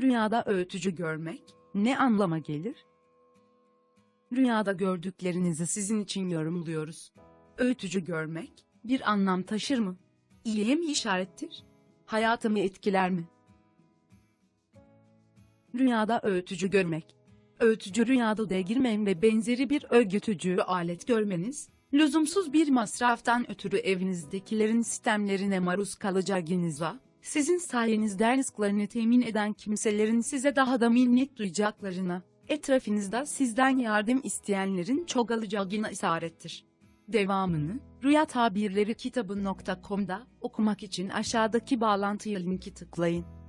Rüyada öğütücü görmek ne anlama gelir? Rüyada gördüklerinizi sizin için yorumluyoruz. Öğütücü görmek bir anlam taşır mı? İyiye mi işarettir? Hayatımı etkiler mi? Rüyada öğütücü görmek. Öğütücü rüyada değirmen ve benzeri bir öğütücü alet görmeniz, lüzumsuz bir masraftan ötürü evinizdekilerin sistemlerine maruz kalacağınıza, sizin sayenizde rızklarını temin eden kimselerin size daha da minnet duyacaklarına, etrafınızda sizden yardım isteyenlerin çoğalacağına isarettir. Devamını, Rüya Tabirleri kitabı.com'da okumak için aşağıdaki bağlantıya linki tıklayın.